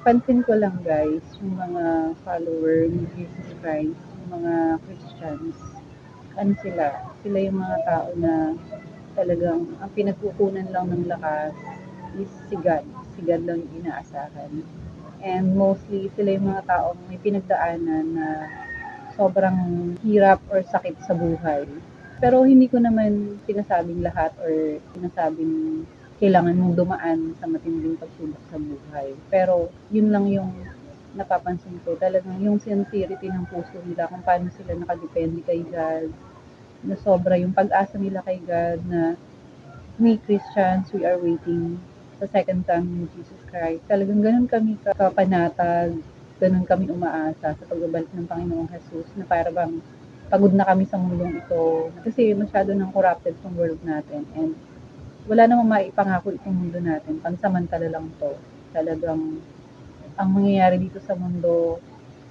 pansin ko lang guys, yung mga follower ni Jesus Christ, yung mga Christians, ano sila, sila yung mga tao na talagang ang pinagkukunan lang ng lakas is si God. Si God lang yung inaasahan. And mostly, sila yung mga taong may pinagdaanan na sobrang hirap or sakit sa buhay. Pero hindi ko naman sinasabing lahat or sinasabing kailangan mong dumaan sa matinding pagsubok sa buhay. Pero yun lang yung napapansin ko. Talagang yung sincerity ng puso nila kung paano sila nakadepende kay God. Na sobra yung pag-asa nila kay God na we Christians, we are waiting sa second coming ni Jesus Christ. Talagang ganun kami kapanatag, ganun kami umaasa sa pagbabalik ng Panginoong Jesus na para bang pagod na kami sa mundong ito. Kasi masyado ng corrupted tong world natin. And wala namang maipangako itong mundo natin. Pansamantala lang to. Talagang ang mangyayari dito sa mundo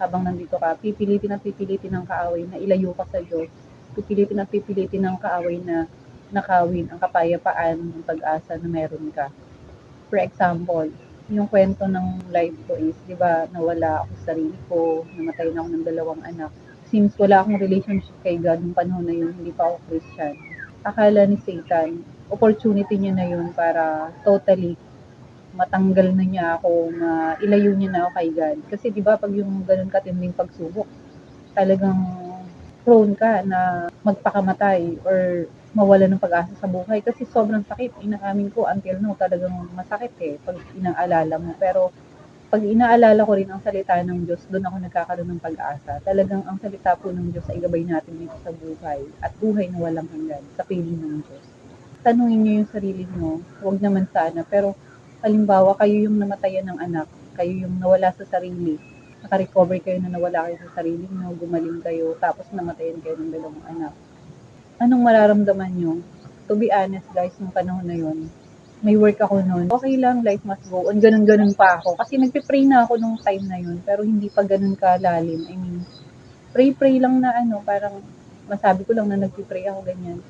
habang nandito ka, pipilitin at pipilitin ng kaaway na ilayo ka sa Diyos. Pipilitin at pipilitin ng kaaway na nakawin ang kapayapaan ng pag-asa na meron ka. For example, yung kwento ng life ko is, di ba, nawala ako sa sarili ko, namatay na ako ng dalawang anak. Since wala akong relationship kay God nung panahon na yun, hindi pa ako Christian. Akala ni Satan, opportunity niya na yun para totally matanggal na niya ako, mailayo niya na ako kay God. Kasi di ba pag yung ganun katinding pagsubok, talagang prone ka na magpakamatay or mawala ng pag-asa sa buhay kasi sobrang sakit. Inaamin ko until now talagang masakit eh pag inaalala mo. Pero pag inaalala ko rin ang salita ng Diyos, doon ako nagkakaroon ng pag-asa. Talagang ang salita po ng Diyos ay gabay natin dito sa buhay at buhay na walang hanggan sa piling ng Diyos. Tanungin niyo yung sarili mo, huwag naman sana, pero halimbawa kayo yung namatayan ng anak, kayo yung nawala sa sarili, naka-recover kayo na nawala kayo sa sarili niyo, gumaling kayo, tapos namatayan kayo ng dalawang anak. Anong mararamdaman niyo? To be honest guys, nung panahon na yon, may work ako noon. Okay lang, life must go on. Ganun-ganun pa ako. Kasi nagpe-pray na ako nung time na yun, pero hindi pa ganun kalalim. I mean, pray-pray lang na ano, parang masabi ko lang na nagpe-pray ako ganyan.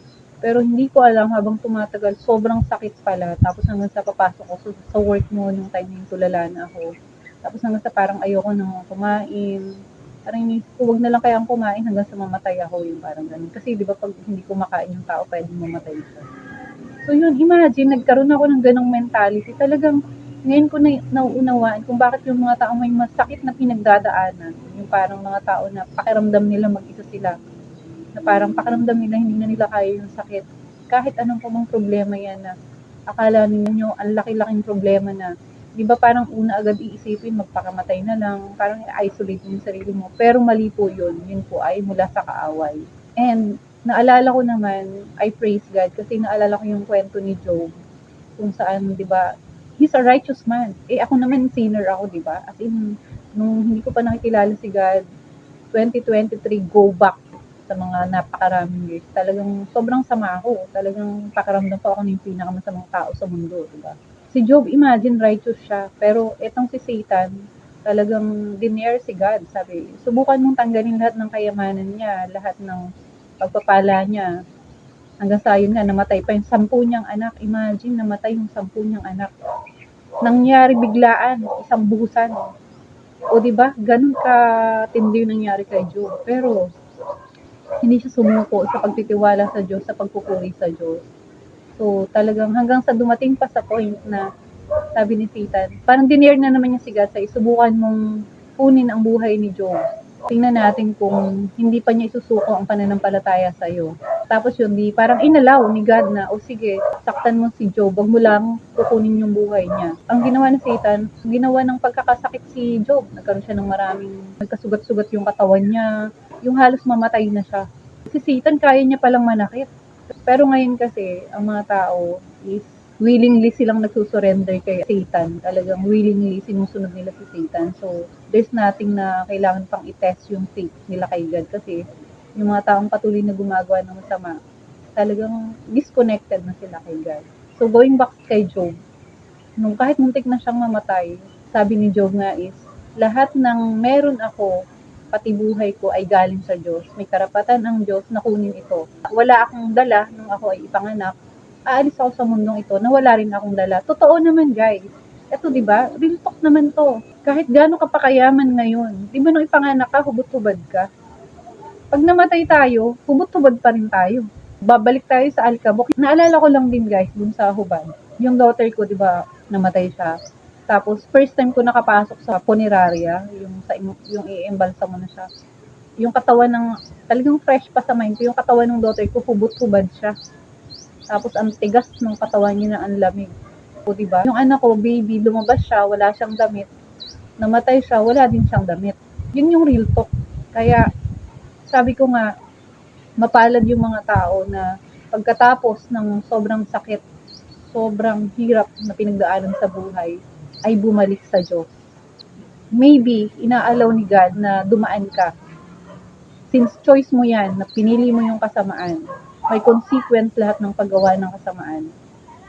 Pero hindi ko alam habang tumatagal, sobrang sakit pala. Tapos hanggang sa papasok ko sa, sa work mo nung time yung tulala na ako. Tapos hanggang sa parang ayoko nang kumain. Parang inisip ko, wag na lang kayang kumain hanggang sa mamatay ako yung parang ganun. Kasi di ba pag hindi kumakain yung tao, pwedeng mamatay siya. So yun, imagine, nagkaroon ako ng ganong mentality. Talagang ngayon ko na nauunawaan kung bakit yung mga tao may masakit na pinagdadaanan. Yung parang mga tao na pakiramdam nila mag-isa sila na parang pakiramdam nila hindi na nila kaya yung sakit. Kahit anong pumang problema yan na akala ninyo ang laki-laking problema na di ba parang una agad iisipin magpakamatay na lang, parang i-isolate mo yung sarili mo. Pero mali po yun, yun po ay mula sa kaaway. And naalala ko naman, I praise God kasi naalala ko yung kwento ni Job kung saan, di ba, he's a righteous man. Eh ako naman sinner ako, di ba? As in, nung hindi ko pa nakikilala si God, 2023, go back sa mga napakaraming years. Talagang sobrang sama ako. Talagang pakiramdam pa ako ng pinakamasamang tao sa mundo, di ba? Si Job, imagine, righteous siya. Pero etong si Satan, talagang denier si God. Sabi, subukan mong tanggalin lahat ng kayamanan niya, lahat ng pagpapala niya. Hanggang sa yun nga, namatay pa yung sampu niyang anak. Imagine, namatay yung sampu niyang anak. Nangyari biglaan, isang buhusan. O di ba ganun ka tindi yung nangyari kay Job. Pero hindi siya sumuko sa pagtitiwala sa Diyos, sa pagpupuri sa Diyos. So, talagang hanggang sa dumating pa sa point na sabi ni Satan, parang dinier na naman niya si God sa isubukan mong kunin ang buhay ni Job. Tingnan natin kung hindi pa niya isusuko ang pananampalataya sa iyo. Tapos yun, di, parang inalaw ni God na, o sige, saktan mo si Job, wag mo lang kukunin yung buhay niya. Ang ginawa ni Satan, ginawa ng pagkakasakit si Job. Nagkaroon siya ng maraming, nagkasugat-sugat yung katawan niya, yung halos mamatay na siya. Si Satan, kaya niya palang manakit. Pero ngayon kasi, ang mga tao is willingly silang nagsusurrender kay Satan. Talagang willingly sinusunod nila si Satan. So, there's nothing na kailangan pang i-test yung faith nila kay God kasi yung mga taong patuloy na gumagawa ng masama, talagang disconnected na sila kay God. So, going back kay Job, nung kahit muntik na siyang mamatay, sabi ni Job nga is, lahat ng meron ako, pati buhay ko ay galing sa Diyos. May karapatan ang Diyos na kunin ito. Wala akong dala nung ako ay ipanganak. Aalis ako sa mundong ito na wala rin akong dala. Totoo naman guys. Eto, di ba? Real talk naman to. Kahit gaano ka pakayaman ngayon, di ba nung ipanganak ka, hubot-hubad ka? Pag namatay tayo, hubot-hubad pa rin tayo. Babalik tayo sa Alcabok. Naalala ko lang din guys, dun sa hubad. Yung daughter ko, di ba, namatay siya. Tapos, first time ko nakapasok sa funeraria, yung, sa, yung i-embalsa mo na siya. Yung katawan ng, talagang fresh pa sa mind ko, yung katawan ng daughter ko, hubot-hubad siya. Tapos, ang tigas ng katawan niya na ang lamig. O, di ba? Yung anak ko, baby, lumabas siya, wala siyang damit. Namatay siya, wala din siyang damit. Yun yung real talk. Kaya, sabi ko nga, mapalad yung mga tao na pagkatapos ng sobrang sakit, sobrang hirap na pinagdaanan sa buhay, ay bumalik sa Diyos. Maybe, inaalaw ni God na dumaan ka. Since choice mo yan, na pinili mo yung kasamaan, may consequence lahat ng paggawa ng kasamaan.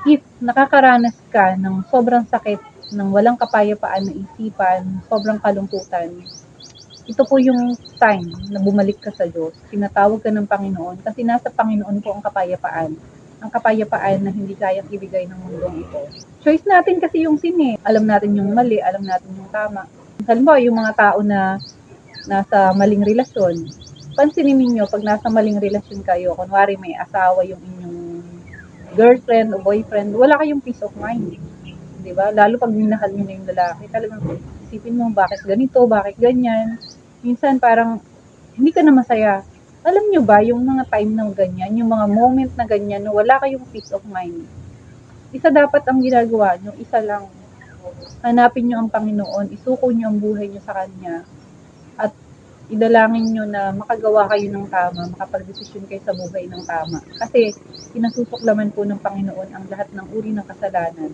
If nakakaranas ka ng sobrang sakit, ng walang kapayapaan na isipan, sobrang kalungkutan, ito po yung time na bumalik ka sa Diyos. Tinatawag ka ng Panginoon kasi nasa Panginoon po ang kapayapaan. Ang kapayapaan na hindi kayang ibigay ng mundong ito. Choice natin kasi yung sin eh. Alam natin yung mali, alam natin yung tama. Halimbawa, yung mga tao na nasa maling relasyon, pansinin ninyo, pag nasa maling relasyon kayo, kunwari may asawa yung inyong girlfriend o boyfriend, wala kayong peace of mind. Di ba? Lalo pag minahal nyo na yung lalaki, talagang isipin mo, bakit ganito, bakit ganyan. Minsan parang, hindi ka na masaya. Alam nyo ba, yung mga time na ganyan, yung mga moment na ganyan, na wala kayong peace of mind. Isa dapat ang ginagawa nyo, isa lang. Hanapin nyo ang Panginoon, isuko nyo ang buhay nyo sa Kanya, at idalangin nyo na makagawa kayo ng tama, makapag-desisyon kayo sa buhay ng tama. Kasi, pinasusuklaman po ng Panginoon ang lahat ng uri ng kasalanan.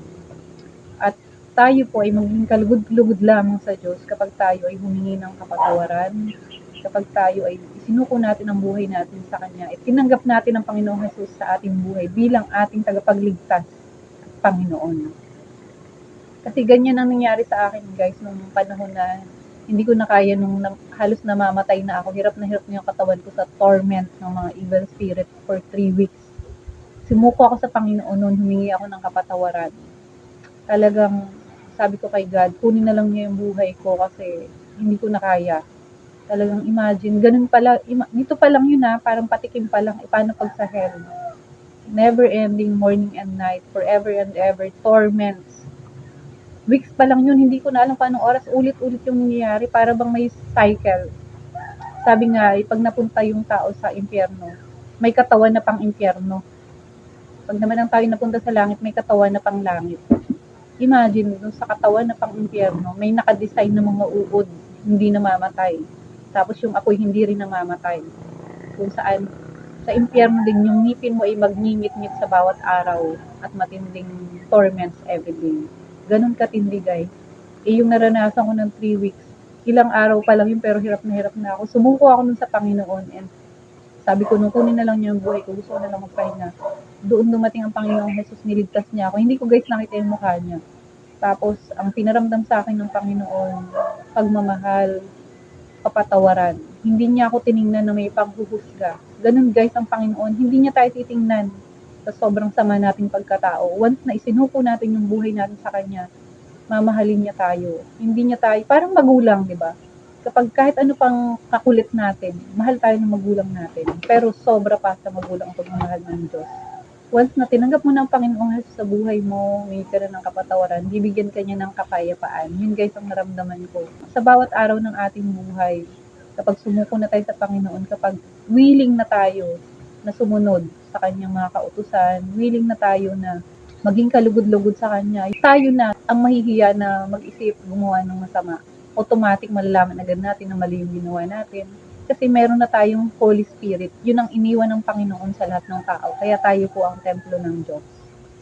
At tayo po ay maging kalugod-lugod lamang sa Diyos kapag tayo ay humingi ng kapatawaran, kapag tayo ay isinuko natin ang buhay natin sa Kanya, at tinanggap natin ang Panginoong Jesus sa ating buhay bilang ating tagapagligtas at Panginoon. Kasi ganyan ang nangyari sa akin guys nung panahon na hindi ko na kaya nung na, halos namamatay na ako. Hirap na hirap na yung katawan ko sa torment ng mga evil spirit for three weeks. Sumuko ako sa Panginoon noon, humingi ako ng kapatawaran. Talagang sabi ko kay God, kunin na lang niya yung buhay ko kasi hindi ko na kaya. Talagang imagine, ganun pala, ima, dito pa lang yun ha, parang patikim pa lang, e, paano pag sa hell? Never ending morning and night, forever and ever, torments. Weeks pa lang yun, hindi ko na alam paano oras, ulit-ulit yung nangyayari, para bang may cycle. Sabi nga, eh, pag napunta yung tao sa impyerno, may katawan na pang impyerno. Pag naman ang tayo napunta sa langit, may katawan na pang langit. Imagine, dun sa katawan na pang impyerno, may nakadesign na mga uod, hindi namamatay. Tapos yung apoy hindi rin namamatay. Kung saan, sa impyerno din, yung ngipin mo ay magngingit-ngit sa bawat araw at matinding torments everyday. Ganun katindi, guys. Eh, yung naranasan ko ng 3 weeks, ilang araw pa lang yun, pero hirap na hirap na ako. Sumuko ako nun sa Panginoon and sabi ko, nung kunin na lang niya yung buhay ko, gusto ko na lang magpahinga. Doon dumating ang Panginoong Jesus, niligtas niya ako. Hindi ko guys nakita yung mukha niya. Tapos, ang pinaramdam sa akin ng Panginoon, pagmamahal, kapatawaran. Hindi niya ako tiningnan na may panghuhusga. Ganun guys ang Panginoon. Hindi niya tayo titingnan sa sobrang sama nating pagkatao. Once na isinuko natin yung buhay natin sa Kanya, mamahalin niya tayo. Hindi niya tayo, parang magulang, di ba? Kapag kahit ano pang kakulit natin, mahal tayo ng magulang natin. Pero sobra pa sa magulang ang pagmamahal ng Diyos. Once na tinanggap mo ng Panginoong Jesus sa buhay mo, may ka na ng kapatawaran, bibigyan ka niya ng kapayapaan. Yun guys ang naramdaman ko. Sa bawat araw ng ating buhay, kapag sumuko na tayo sa Panginoon, kapag willing na tayo na sumunod sa kanyang mga kautusan, willing na tayo na maging kalugod-lugod sa kanya, tayo na ang mahihiya na mag-isip gumawa ng masama. Automatic malalaman agad natin na mali yung ginawa natin. Kasi meron na tayong Holy Spirit. Yun ang iniwan ng Panginoon sa lahat ng tao. Kaya tayo po ang templo ng Diyos.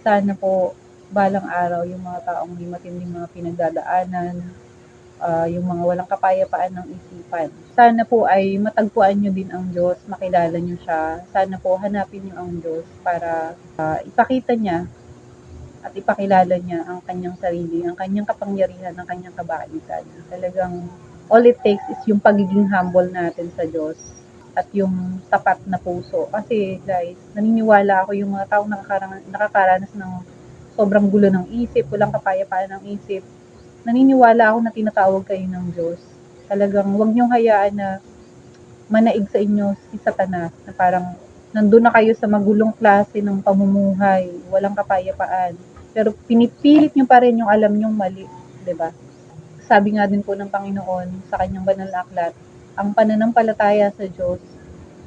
Sana po balang araw yung mga taong may matinding mga pinagdadaanan, ah, yung mga walang kapayapaan ng isipan. Sana po ay matagpuan nyo din ang Diyos, makilala nyo siya. Sana po hanapin nyo ang Diyos para ah, ipakita niya at ipakilala niya ang kanyang sarili, ang kanyang kapangyarihan, ang kanyang kabaitan. Talagang all it takes is yung pagiging humble natin sa Diyos at yung tapat na puso. Kasi guys, naniniwala ako yung mga nakakaranas, nakakaranas ng sobrang gulo ng isip, walang kapayapaan ng isip, naniniwala ako na tinatawag kayo ng Diyos. Talagang huwag niyong hayaan na manaig sa inyo si Satanas na parang nandun na kayo sa magulong klase ng pamumuhay, walang kapayapaan. Pero pinipilit niyo pa rin yung alam niyong mali, 'di ba? Sabi nga din po ng Panginoon sa kanyang banal na aklat, ang pananampalataya sa Diyos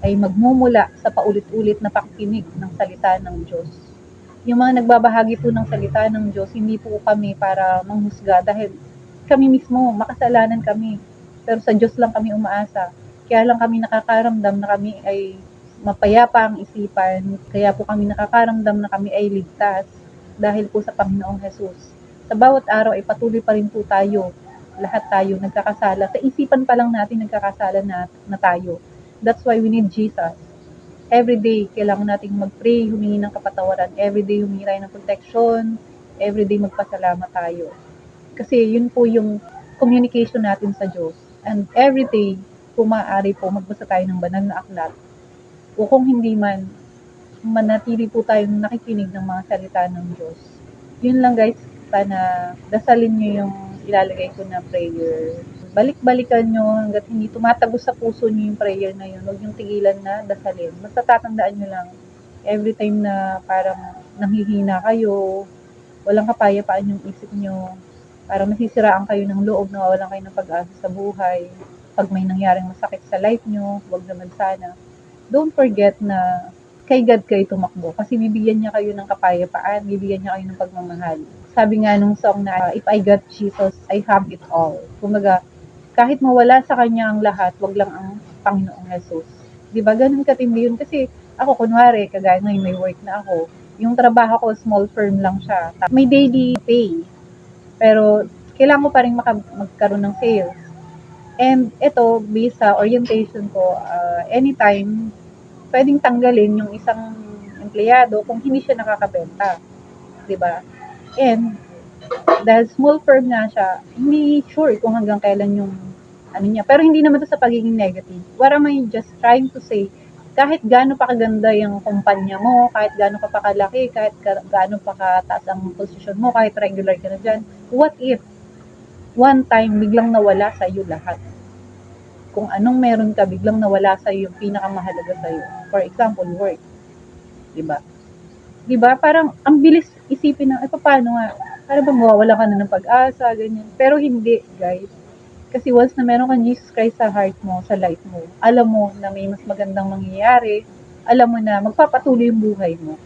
ay magmumula sa paulit-ulit na pakikinig ng salita ng Diyos. Yung mga nagbabahagi po ng salita ng Diyos, hindi po kami para manghusga dahil kami mismo, makasalanan kami. Pero sa Diyos lang kami umaasa. Kaya lang kami nakakaramdam na kami ay mapayapa ang isipan. Kaya po kami nakakaramdam na kami ay ligtas dahil po sa Panginoong Jesus. Sa bawat araw ay patuloy pa rin po tayo. Lahat tayo nagkakasala. Sa isipan pa lang natin nagkakasala na, na tayo. That's why we need Jesus. Every day, kailangan nating mag-pray, humingi ng kapatawaran. Every day, humingi tayo ng protection. Every day, magpasalamat tayo. Kasi yun po yung communication natin sa Diyos. And every day, kung maaari po, magbasa tayo ng banal na aklat. O kung hindi man, manatili po tayong nakikinig ng mga salita ng Diyos. Yun lang guys, sana dasalin nyo yung ilalagay ko na prayer. Balik-balikan nyo hanggat hindi tumatagos sa puso nyo yung prayer na yun. Huwag yung tigilan na dasalin. Basta tatandaan nyo lang, every time na parang nanghihina kayo, walang kapayapaan yung isip nyo, parang masisiraan kayo ng loob, nawawalan kayo ng pag-asa sa buhay. Pag may nangyaring masakit sa life nyo, huwag naman sana. Don't forget na kay God kayo tumakbo kasi bibigyan niya kayo ng kapayapaan, bibigyan niya kayo ng pagmamahal. Sabi nga nung song na, If I got Jesus, I have it all. Kumaga, kahit mawala sa kanya ang lahat, wag lang ang Panginoong Jesus. Di ba? Ganun katindi yun. Kasi ako, kunwari, kagaya ngayon may work na ako, yung trabaho ko, small firm lang siya. May daily pay. Pero, kailangan ko pa rin maka- magkaroon ng sales. And ito, based sa orientation ko, uh, anytime, pwedeng tanggalin yung isang empleyado kung hindi siya nakakabenta. ba? And, dahil small firm nga siya, hindi sure kung hanggang kailan yung ano niya. Pero hindi naman to sa pagiging negative. What am I just trying to say? Kahit gaano pa kaganda yung kumpanya mo, kahit gaano pa kalaki, kahit ga- gaano pa kataas ang posisyon mo, kahit regular ka na dyan, what if one time biglang nawala sa iyo lahat? Kung anong meron ka, biglang nawala sa iyo yung pinakamahalaga sa iyo. For example, work. 'Di ba? 'Di ba? Parang ang bilis isipin na, eh paano nga? Para ba mawawala ka na ng pag-asa, ganyan. Pero hindi, guys. Kasi once na meron kang Jesus Christ sa heart mo, sa life mo, alam mo na may mas magandang mangyayari, alam mo na magpapatuloy yung buhay mo.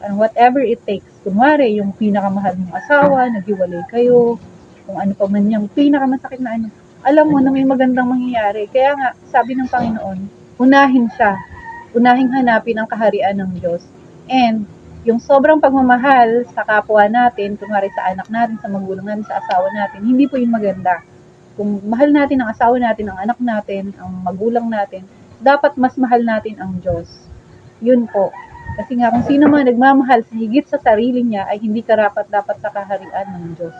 And whatever it takes. Kunwari, yung pinakamahal mong asawa, naghiwalay kayo, kung ano pa man yung pinakamasakit na ano, alam mo na may magandang mangyayari. Kaya nga, sabi ng Panginoon, unahin siya. Unahing hanapin ang kaharian ng Diyos. And, yung sobrang pagmamahal sa kapwa natin, kunwari sa anak natin, sa magulang natin, sa asawa natin, hindi po yung maganda. Kung mahal natin ang asawa natin, ang anak natin, ang magulang natin, dapat mas mahal natin ang Diyos. Yun po. Kasi nga, kung sino man nagmamahal sa higit sa sarili niya, ay hindi karapat dapat sa kaharian ng Diyos.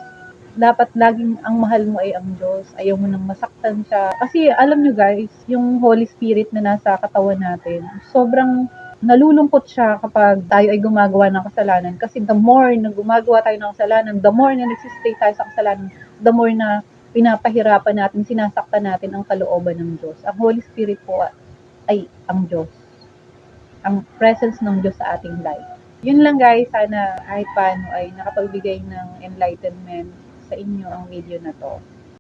Dapat laging ang mahal mo ay ang Diyos. Ayaw mo nang masaktan siya. Kasi alam nyo guys, yung Holy Spirit na nasa katawan natin, sobrang nalulungkot siya kapag tayo ay gumagawa ng kasalanan. Kasi the more na gumagawa tayo ng kasalanan, the more na nagsistay tayo sa kasalanan, the more na pinapahirapan natin, sinasaktan natin ang kalooban ng Diyos. Ang Holy Spirit po ay ang Diyos. Ang presence ng Diyos sa ating life. Yun lang guys, sana kahit paano ay nakapagbigay ng enlightenment sa inyo ang video na to.